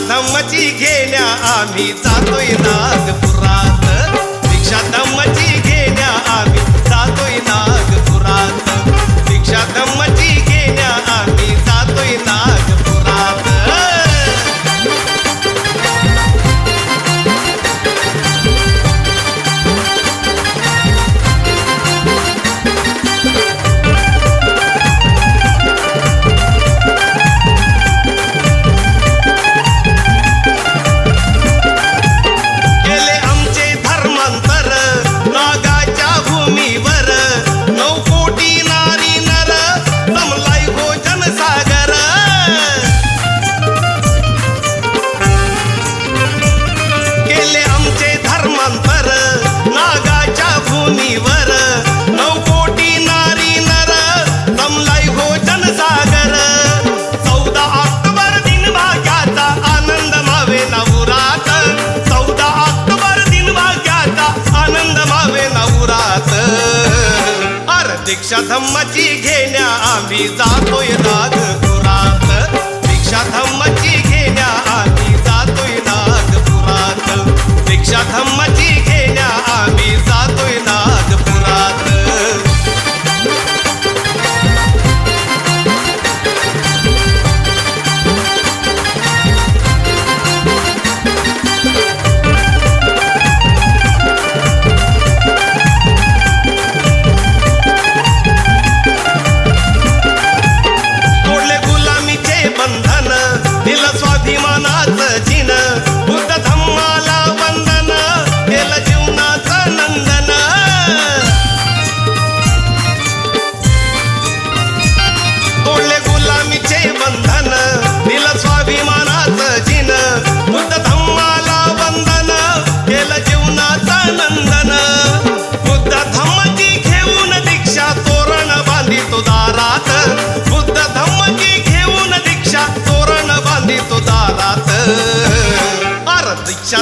दमची घेण्या आम्ही जातोय नागपुरात. रिक्षा दमची घेण्या आम्ही दीक्षा धम्माची घेण्या आम्ही जातोय नागपुरात दीक्षा धम्माची घेण्या आम्ही जातोय नागपुरात दीक्षा धम्म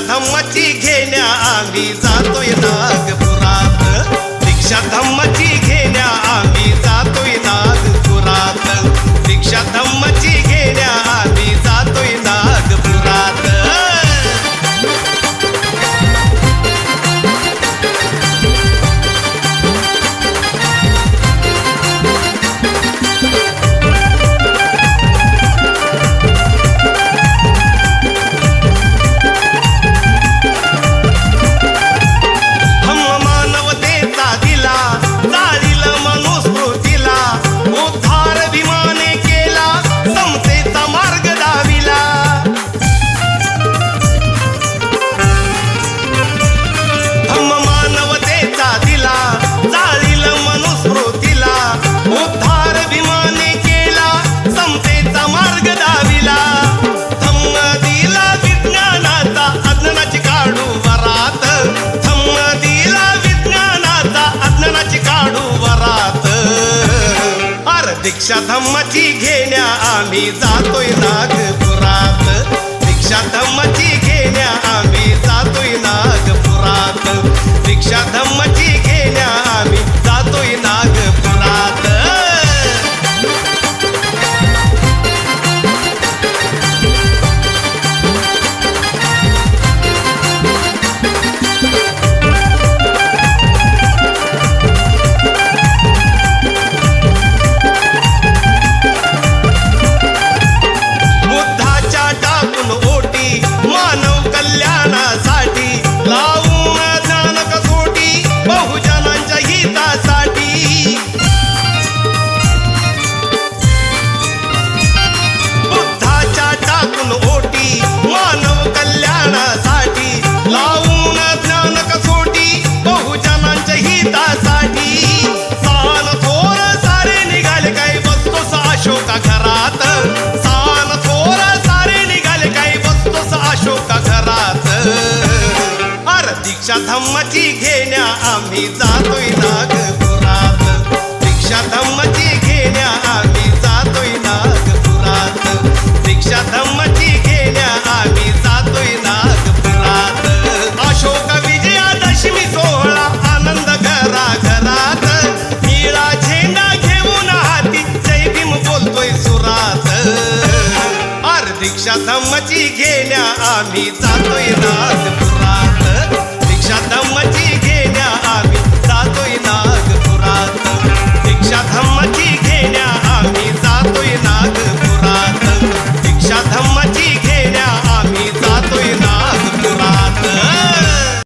संमती घेण्या आम्ही जातोय. दीक्षा धम्माची घेण्या आम्ही जातोय नाग धम्मची घेण्या आम्ही जातोय नागपुरात दीक्षा धम्मची घेण्या आम्ही जातोय नागपुरात दीक्षा धम्मची घेण्या आम्ही जातोय नागपुरात अशोक विजयादशमी सोहळा आनंद घरा घरात निळा झेंडा घेऊन हाती जय भीम बोलतोय सुरात. अर दीक्षा धम्मची घेण्या आम्ही जातोय नागपुरात